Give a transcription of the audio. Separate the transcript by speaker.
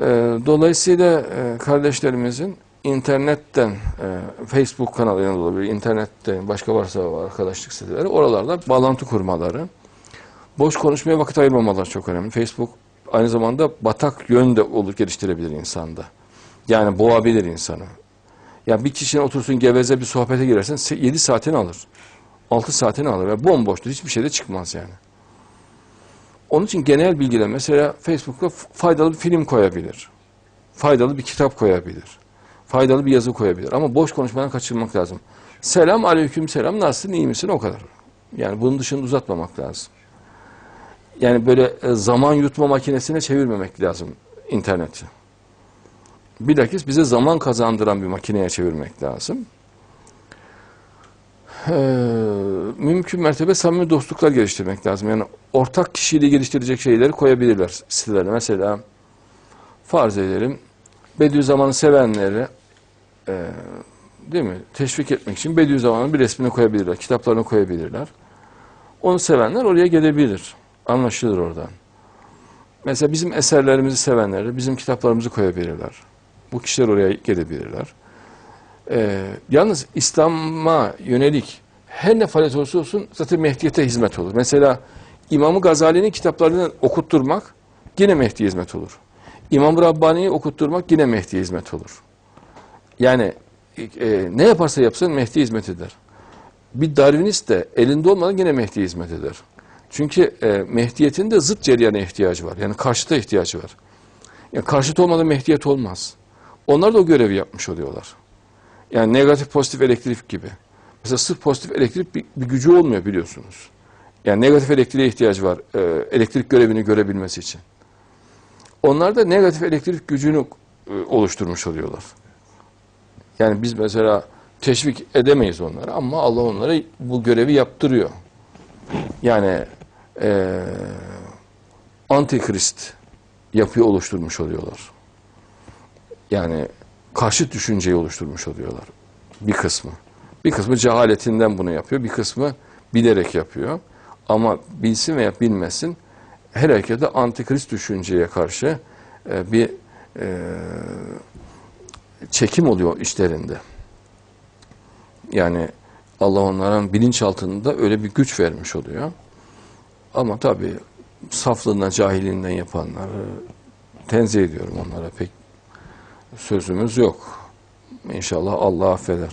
Speaker 1: Ee, dolayısıyla e, kardeşlerimizin internetten, e, Facebook kanalıyla olabilir, internette başka varsa arkadaşlık siteleri, oralarda bağlantı kurmaları, boş konuşmaya vakit ayırmamaları çok önemli. Facebook aynı zamanda batak yön de olur geliştirebilir insanda. Yani boğabilir insanı. Ya bir kişinin otursun geveze bir sohbete girersen 7 saatini alır. 6 saatini alır ve bomboştur. Hiçbir şey de çıkmaz yani. Onun için genel bilgiler mesela Facebook'ta faydalı bir film koyabilir. Faydalı bir kitap koyabilir. Faydalı bir yazı koyabilir. Ama boş konuşmadan kaçırmak lazım. Selam aleyküm selam nasılsın iyi misin o kadar. Yani bunun dışında uzatmamak lazım. Yani böyle e, zaman yutma makinesine çevirmemek lazım interneti. Bilakis bize zaman kazandıran bir makineye çevirmek lazım. Ee, mümkün mertebe samimi dostluklar geliştirmek lazım. Yani ortak kişiliği geliştirecek şeyleri koyabilirler sitelere. Mesela farz edelim Bediüzzaman'ı sevenleri e, değil mi? Teşvik etmek için Bediüzzaman'ın bir resmini koyabilirler, kitaplarını koyabilirler. Onu sevenler oraya gelebilir. Anlaşılır oradan. Mesela bizim eserlerimizi sevenler bizim kitaplarımızı koyabilirler. Bu kişiler oraya gelebilirler. Ee, yalnız İslam'a yönelik her ne faaliyet olursa olsun zaten Mehdiyete hizmet olur. Mesela İmam-ı Gazali'nin kitaplarını okutturmak yine Mehdi'ye hizmet olur. İmam-ı Rabbani'yi okutturmak yine Mehdi'ye hizmet olur. Yani e, ne yaparsa yapsın Mehdi'ye hizmet eder. Bir Darwinist de elinde olmadan yine Mehdi'ye hizmet eder. Çünkü e, Mehdiyet'in de zıt cereyana ihtiyacı var. Yani karşıta ihtiyacı var. Yani karşıt olmadan Mehdiyet olmaz. Onlar da o görevi yapmış oluyorlar. Yani negatif pozitif elektrik gibi. Mesela sırf pozitif elektrik bir, bir gücü olmuyor biliyorsunuz. Yani negatif elektriğe ihtiyacı var e, elektrik görevini görebilmesi için. Onlar da negatif elektrik gücünü e, oluşturmuş oluyorlar. Yani biz mesela teşvik edemeyiz onları ama Allah onlara bu görevi yaptırıyor. Yani e, antikrist yapıyı oluşturmuş oluyorlar. Yani karşıt düşünceyi oluşturmuş oluyorlar. Bir kısmı. Bir kısmı cehaletinden bunu yapıyor. Bir kısmı bilerek yapıyor. Ama bilsin veya bilmesin her herkese antikrist düşünceye karşı e, bir e, çekim oluyor işlerinde. Yani Allah onların bilinçaltında öyle bir güç vermiş oluyor. Ama tabii saflığından, cahiliğinden yapanları tenzih ediyorum onlara pek sözümüz yok. İnşallah Allah affeder.